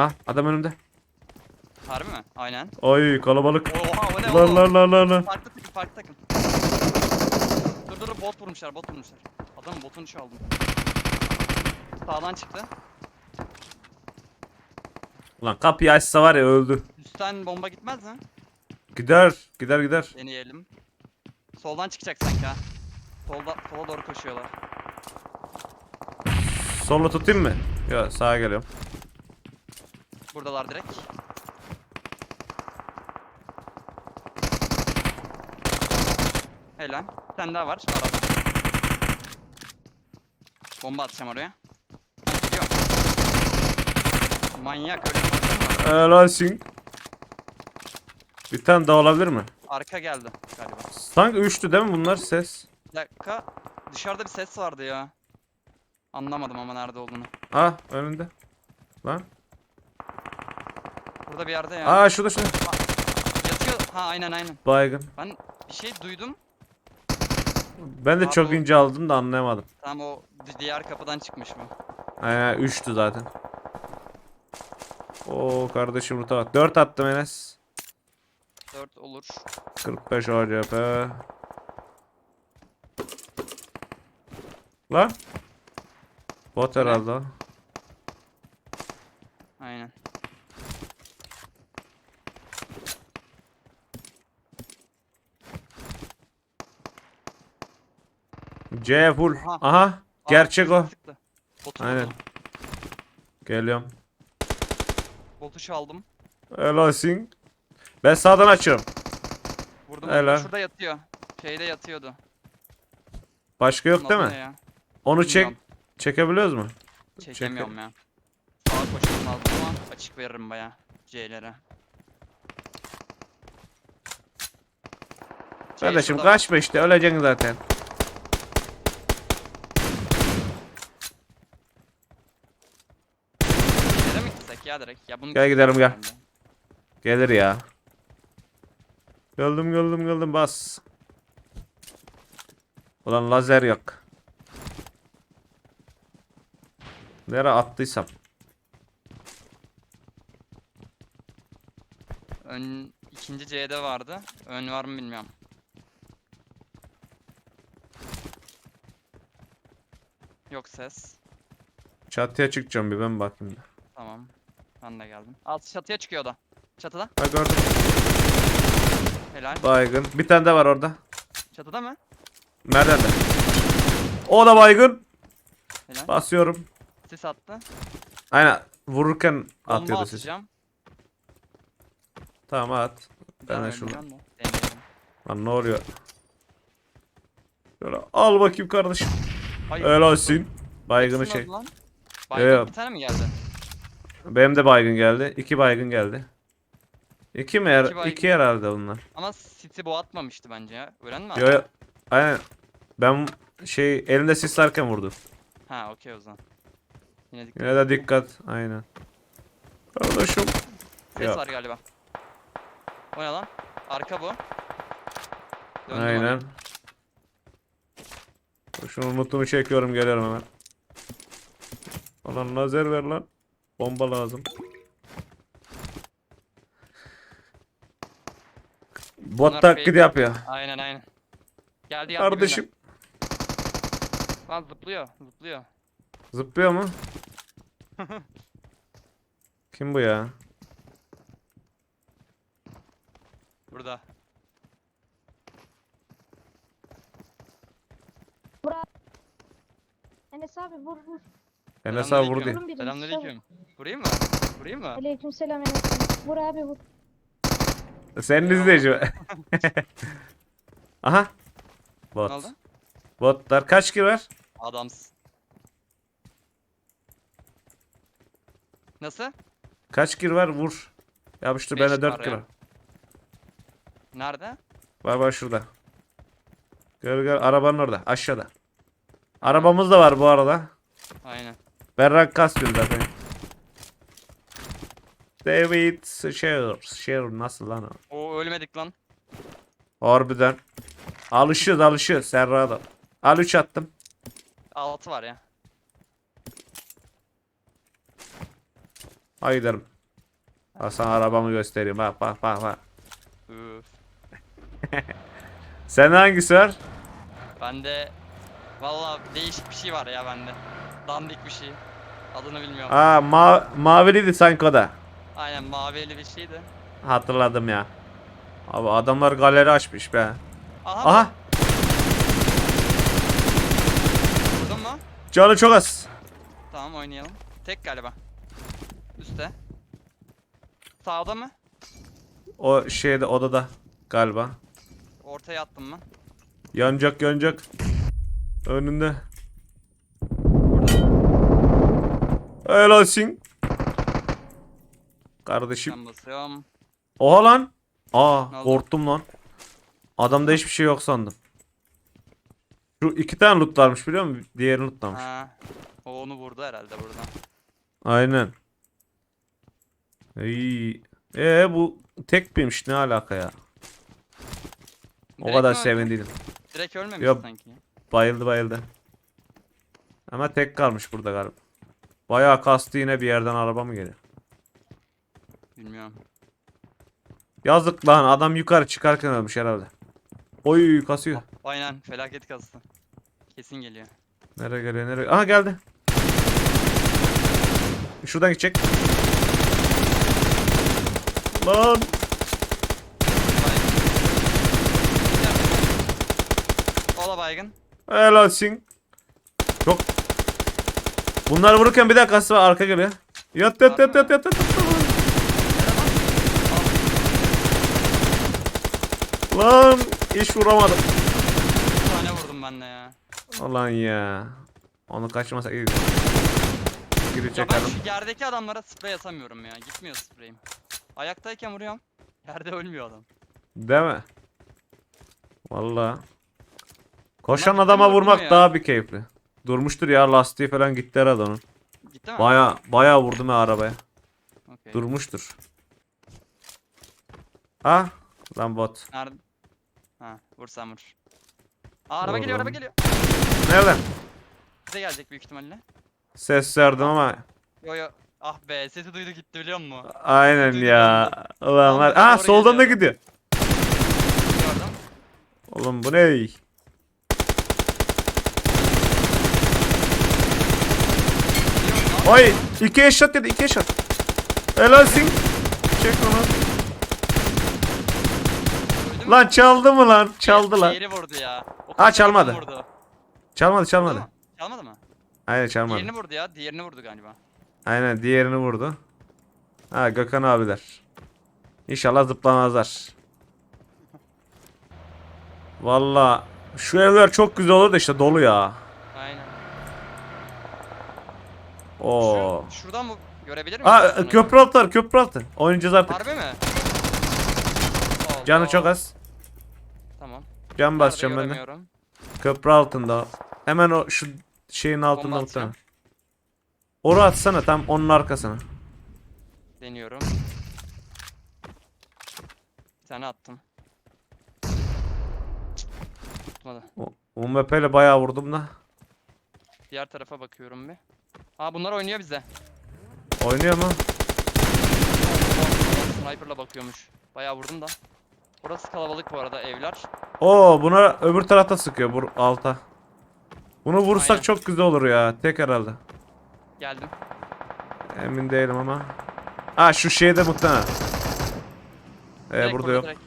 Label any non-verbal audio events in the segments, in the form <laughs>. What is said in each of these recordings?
Ah adam önümde. Harbi mi? Aynen. Ay kalabalık. Oha o ne Lan oğlum? lan lan lan lan. Farklı takım farklı takım. Dur dur dur bot vurmuşlar bot vurmuşlar. Adamın botunu çaldım. Sağdan çıktı. Ulan kapıyı açsa var ya öldü. Üstten bomba gitmez mi? Gider. Gider gider. Deneyelim. Soldan çıkacak sanki ha. Solda, sola doğru koşuyorlar. Solu tutayım mı? Yok sağa geliyorum. Buradalar direkt. Helal. Bir tane daha var. Arada. Bomba atacağım oraya. Gidiyor. Manyak öyle? Helalsin. Bir tane daha olabilir mi? Arka geldi galiba. Sanki üçtü değil mi bunlar ses? Bir dakika. Dışarıda bir ses vardı ya. Anlamadım ama nerede olduğunu. Ah önünde. Lan. Burada bir yerde ya. Aa şurada şurada. Yatıyor. Ha aynen aynen. Baygın. Ben bir şey duydum. Ben de Abi çok o- ince aldım da anlayamadım. Tam o di- diğer kapıdan çıkmış bu. Aynen üçtü zaten. Oo kardeşim ruta bak. 4 attım Enes. 4 olur. 45 ACP. Lan. Bot herhalde. o. Aynen. C full. Aha. Aha. Gerçek o. sıktı. Botu Aynen. Geliyorum. Botu çaldım. Helalsin. Ben sağdan açıyorum. Vurdum. Helal. Şurada yatıyor. Şeyde yatıyordu. Başka yok Bunun değil adı mi? ya? Onu çek. Bilmiyorum. Çekebiliyoruz mu? Çekemiyorum ya. Sağa koşmam lazım ama açık veririm baya C'lere. C Kardeşim şurada kaçma işte öleceksin zaten. C'lere mi gitsek ya direkt? Ya bunu Gel gidelim, gel. bence. Gelir ya. Geldim geldim geldim bas. Ulan lazer yok. Nereye attıysam. Ön ikinci C'de vardı. Ön var mı bilmiyorum. Yok ses. Çatıya çıkacağım bir ben bakayım. da. Tamam. Ben de geldim. Alt çatıya çıkıyor o da. Çatıda. Ha gördüm. Helal. Baygın. Bir tane de var orada. Çatıda mı? Nereden de? O da baygın. Helal. Basıyorum. Sis attı. Aynen. Vururken Bomba atıyordu atacağım. Tamam at. Ben de şunu. Deneyelim. Lan ne oluyor? Şöyle al bakayım kardeşim. Ay, Helalsin. Baygını hepsini çek. aldı lan. Baygın Yo, yo. bir tane mi geldi? Benim de baygın geldi. İki baygın geldi. İki mi? İki İki, baygın. iki herhalde bunlar. Ama City bu atmamıştı bence ya. Ölen mi? Yo, attı? yo. Aynen. Ben şey elimde sislerken vurdum. Ha okey o zaman. Yine dikkat. Yine de dikkat. Aynen. Kardeşim. Ses Yok. var galiba. O ne lan? Arka bu. Döndüm Aynen. Şunun notunu çekiyorum geliyorum hemen. Ulan lazer ver lan. Bomba lazım. Bot Bunlar taklidi fake yapıyor. Aynen aynen. Geldi ya. dibimde. Kardeşim. Lan zıplıyor. Zıplıyor. Zıplıyor mu? <laughs> Kim bu ya? Burada. Enes abi vur vur. Enes abi vurdu. Selamünaleyküm. Vurun birini, Selamünaleyküm. Vurayım mı? Vurayım mı? Aleyküm selam Enes abi. Vur abi vur. Senin izleyici. <laughs> Aha. Ne Bot. oldu? Botlar kaç kill var? Adamsın. Nasıl? Kaç kill var? Vur. Yapıştır Beş bende 4 var ya. Nerede? Var var şurada. Gel gel arabanın orada aşağıda. Arabamız da var bu arada. Aynen. Ben rank kasmıyorum zaten. David Share. Share nasıl lan o? O ölmedik lan. Harbiden. Alışıyoruz alışıyoruz Serra da. Al 3 attım. Altı var ya. Hadi gidelim. Bak sana arabamı göstereyim. Bak bak bak bak. Üf. <laughs> Sen hangisi var? Bende valla değişik bir şey var ya bende. Dandik bir şey. Adını bilmiyorum. Aa ma maviliydi sanki o da. Aynen mavili bir şeydi. Hatırladım ya. Abi adamlar galeri açmış be. Aha. Aha Vurdun mu? canı çok az. Tamam oynayalım. Tek galiba. Üste. Sağda mı? O şeyde odada galiba. Ortaya attım mı? Yanacak yanacak. Önünde. Helal olsun. Kardeşim. Ben basıyorum. Oha lan. Aa korktum lan. Adamda hiçbir şey yok sandım. Şu iki tane loot varmış biliyor musun? Diğerini lootlamış. Ha. O onu vurdu herhalde buradan. Aynen. İyi. Ee bu tek miymiş ne alaka ya? O Direkt kadar mi öldü? sevindiydim. Direkt ölmemiş Yok. sanki. Bayıldı bayıldı. Ama tek kalmış burada galiba. Bayağı kastı yine bir yerden araba mı geliyor? Bilmiyorum. Yazık lan adam yukarı çıkarken ölmüş herhalde. Oy kasıyor. Aynen felaket kastı. Kesin geliyor. Nereye geliyor nereye? Aha geldi. Şuradan gidecek. Lan. Ola baygın. Helal olsun. Çok. Bunları vururken bir kası var arka geliyor. Yat yat yat yat yat yat. Lan hiç vuramadım. Bir tane vurdum ben de ya. Ulan ya. Onu kaçırmasak iyi. Geri Ya ben çekelim. şu yerdeki adamlara sprey atamıyorum ya. Gitmiyor spreyim. Ayaktayken vuruyorum. <laughs> Yerde ölmüyor adam. Değil mi? Valla. Koşan Bunlar adama vurmak ya? daha bir keyifli. Durmuştur ya lastiği falan gitti herhalde onun. Gitti mi? Baya baya vurdum ya arabaya. Okey. Durmuştur. Ah lan bot. Nerede? Ha vur sen vur. Aa araba geliyor araba geliyor. Nereden? Bize gelecek büyük ihtimalle. Ses verdim ama Yo yo. Ah be sesi duydu gitti biliyor musun? aynen Duydum ya. Ulan var. Doğru soldan da gidiyor. Gördüm. Oğlum bu ne? Biliyorum lan. Ay iki eşat dedi iki eşat. Helalsin. Çek onu. Lan çaldı mı lan? Çaldı lan. Diğeri vurdu ya. O Ha, çalmadı. Vurdu. Çalmadı çalmadı. mu? Çalmadı mı? Aynen çalmadı. Diğerini vurdu ya. Diğerini vurdu galiba. Aynen diğerini vurdu. Ha Gökhan abiler. İnşallah zıplamazlar. Valla şu evler çok güzel olur da işte dolu ya. Aynen. Oo. Şu, şuradan mı görebilir miyim? Ha köprü altı var köprü altı. Oynayacağız artık. Harbi mi? Canı çok az. Tamam. Can basacağım ben de. göremiyorum. Köprü altında. Hemen o şu şeyin altında muhtemelen. atacağım. Oru atsana tam onun arkasına. Deniyorum. Bir tane attım. Tutmadı. O- UMP ile bayağı vurdum da. Diğer tarafa bakıyorum bir. Aa bunlar oynuyor bize. Oynuyor mu? Sniper'la bakıyormuş. Bayağı vurdum da. Burası kalabalık bu arada evler. Oo buna öbür tarafta sıkıyor bu alta. Bunu vursak Aynen. çok güzel olur ya. Tek herhalde. Geldim. Emin değilim ama. Ha şu şeyde muhtemelen. Ee, Direkt burada yok. direkt.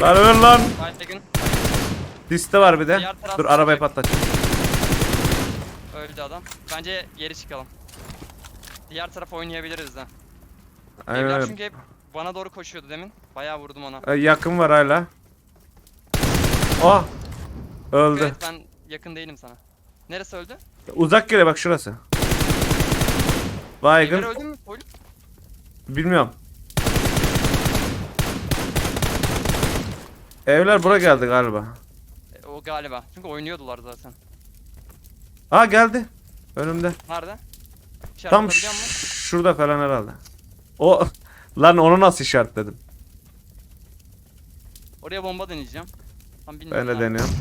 Lan öl lan. Baygın Liste var bir de. Diğer taraf Dur arabayı sıkacak. patlat. öldü adam. Bence geri çıkalım. Diğer tarafa oynayabiliriz de. Aynen Evler öyle. çünkü hep bana doğru koşuyordu demin. Bayağı vurdum ona. Ee, yakın var hala. Oh. Öldü. Evet ben yakın değilim sana. Neresi öldü? Uzak geliyor bak şurası. Evler Baygın. öldü mü? Full. Bilmiyorum. Evler bura geldi galiba. Galiba. Çünkü oynuyordular zaten. Ha geldi. Önümde. Nerede? İşaret Tam şurada falan herhalde. O <laughs> lan onu nasıl işaretledim? Oraya bomba deneyeceğim. Tam Ben de deniyorum.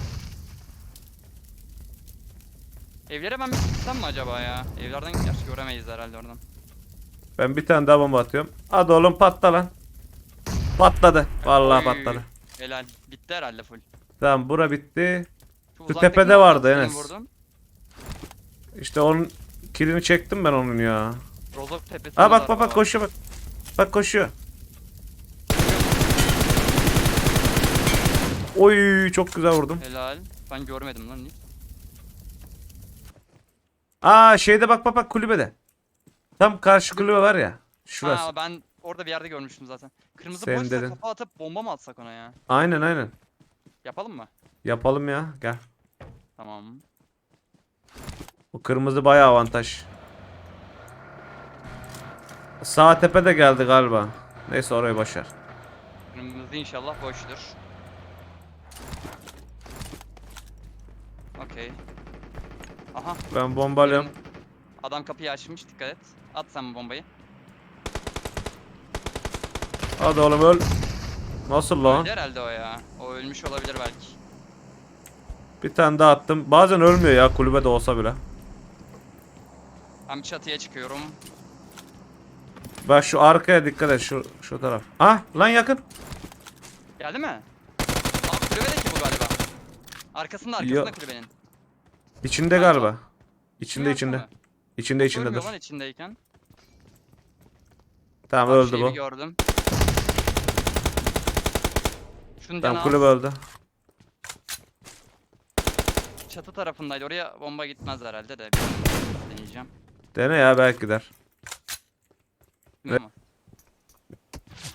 Evlere ben bir gitsem mi acaba ya? Evlerden gerçi göremeyiz herhalde oradan. Ben bir tane daha bomba atıyorum. Hadi oğlum patla lan. Patladı. Vallahi Oy, patladı. Helal. Bitti herhalde full. Tamam bura bitti. Şu tepede vardı Enes. Vurdum. İşte onun kilini çektim ben onun ya. Rozok bak bak bak koşuyor bak. Bak koşuyor. Oy çok güzel vurdum. Helal. Ben görmedim lan. Aa şeyde bak bak bak kulübede. Tam karşı kulübe var ya. Şurası. Ha ben orada bir yerde görmüştüm zaten. Kırmızı Sen boşsa dedin. kafa atıp bomba mı atsak ona ya? Aynen aynen. Yapalım mı? Yapalım ya. Gel. Tamam. Bu kırmızı bayağı avantaj. Sağ tepe de geldi galiba. Neyse orayı başar. Kırmızı inşallah boştur. Okey. Aha. Ben bombalıyorum. Adam kapıyı açmış dikkat et. At sen bu bombayı. Hadi oğlum öl. Nasıl lan? Öldü herhalde o ya. O ölmüş olabilir belki. Bir tane daha attım. Bazen ölmüyor ya kulübede olsa bile. Ben çatıya çıkıyorum. Bak şu arkaya dikkat et şu şu taraf. Ah lan yakın. Geldi mi? Abi kulübedeki bu galiba. Arkasında arkasında Yo. kulübenin. İçinde Ha, galiba. İçinde içinde. İçinde içinde dur. lan içindeyken. Tamam Bak, öldü şeyi bu. gördüm. Tamam canı kulübe az. öldü. Çatı tarafındaydı. Oraya bomba gitmez herhalde de. Bir deneyeceğim. Dene ya belki gider. Bilmiyorum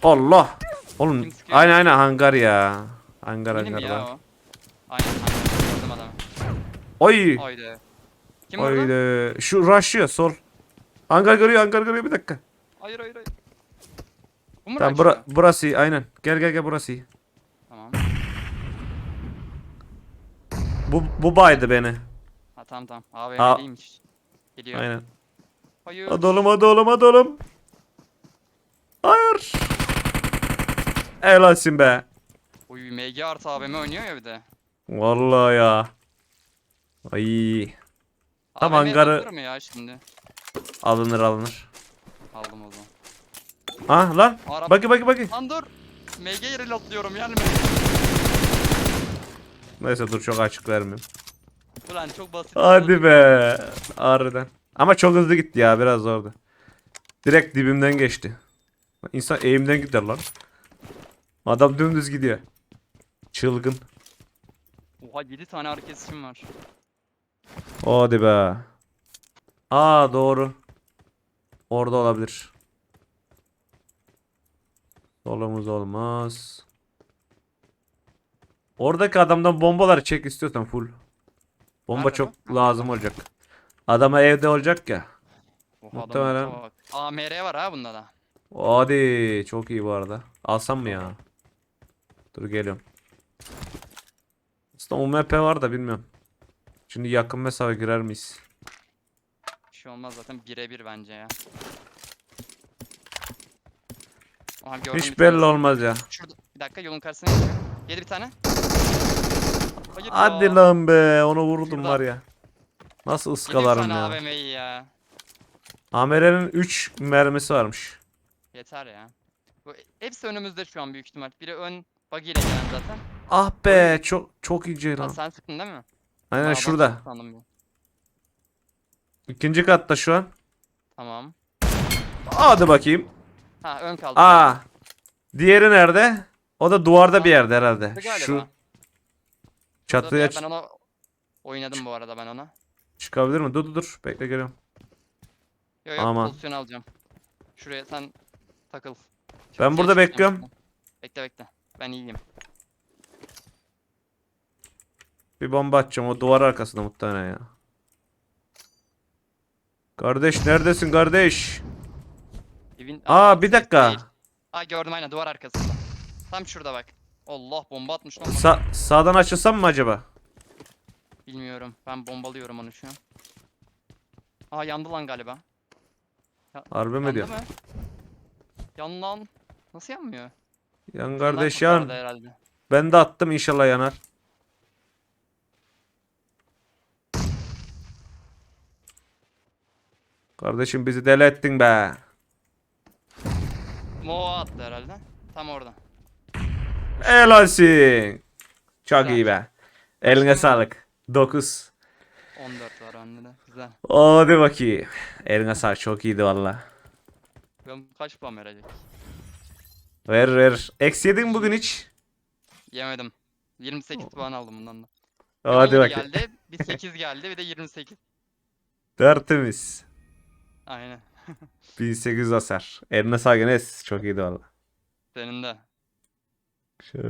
ama. Allah. Oğlum Kim sıkıyor? aynen aynen hangar ya. Hangar Benim ya var. o. Aynen aynen. Gördüm adamı. Oy. Haydi. Kim orada? Oydu. Şu rush'ıyor sol. Hangar görüyor hangar görüyor bir dakika. Hayır hayır hayır. Bu mu Tamam bura, burası iyi aynen. Gel gel gel burası iyi. Tamam. Bu, bu baydı beni. Ha tamam tamam. Abi değilmiş. Geliyor. Aynen. Hayır. Hadi oğlum hadi oğlum hadi oğlum. Hayır. Helalsin be. Uy MG artı AVM oynuyor ya bir de. Vallahi ya. Ay. Tam AVM hangarı- alınır mı ya şimdi? Alınır alınır. Aldım o zaman. Ah lan. Arap- Bakı bakı bakı. Lan dur. MG reloadluyorum yani. Neyse dur çok açık vermeyeyim. Ulan çok basit. Hadi be. Harbiden. Ama çok hızlı gitti ya biraz zordu. Direkt dibimden geçti. İnsan eğimden gider lan. Adam dümdüz gidiyor. Çılgın. Oha 7 tane hareketçim var. Hadi be. Aa doğru. Orada olabilir. Solumuz olmaz. Oradaki adamdan bombaları çek istiyorsan full. Bomba Nerede çok lazım olacak. Adama evde olacak ya. Oha, Muhtemelen. adamın. AMR var ha bunda da. Hadi çok iyi bu arada. Alsam mı ya? Dur geliyorum. Aslında UMP var da bilmiyorum. Şimdi yakın mesafe girer miyiz? Bir şey olmaz zaten birebir bence ya. Oha, gördüm bir Hiç belli olmaz ya. Şurada bir dakika yolun karşısına geçiyor. Yedi bir tane. Hayır Hadi ya. lan be onu vurdum Şurada. var ya. Nasıl ıskalarım ya. AVM'yi ya. Amere'nin 3 mermisi varmış. Yeter ya. Bu, hepsi önümüzde şu an büyük ihtimal. Biri ön buggy ile gelen zaten. Ah be çok çok ince Ha, lan. sen sıktın değil mi? Aynen Aa, şurada. sandım. İkinci katta şu an. Tamam. Hadi bakayım. Ha ön kaldı. Aa. Diğeri nerede? O da duvarda bir yerde herhalde. Galiba. Şu çatıya Ben ona oynadım bu arada ben ona. çıkabilir mi? Dur dur dur. Bekle geliyorum. Yok yok Aman. pozisyon alacağım. Şuraya sen takıl. Ben burada bekliyorum. Bekle bekle. Ben iyiyim. Bir bomba atacağım o duvar arkasında muhtemelen ya. Kardeş neredesin kardeş? Evin... Aa bir dakika. değil. Aa gördüm aynen duvar arkasında. Tam şurada bak. Allah bomba atmış lan. bana. Sa- sağdan açılsam mı acaba? Bilmiyorum. Ben bombalıyorum onu şu an. Aa yandı lan galiba. Harbi mi diyor? Yan lan. Nasıl yanmıyor? Yan kardeş yan. Herhalde. Ben de attım inşallah yanar. Kardeşim bizi deli ettin be. Mo attı herhalde. Tam orada. Helalsin. Çok Güzel. iyi be. Eline sağlık. 9. 14 var bende de. Güzel. Hadi bakayım. Eline sağlık. Çok iyiydi valla. Ben kaç puan verecek? Ver ver. Eksi yedin mi bugün hiç? Yemedim. 28 puan aldım bundan da. Hadi 10 bakayım. geldi, bir 8 geldi, bir de 28. Tertemiz. Aynen. <laughs> 1800 hasar. Eline sağlık Enes. Çok iyiydi valla. Senin de. Şöyle.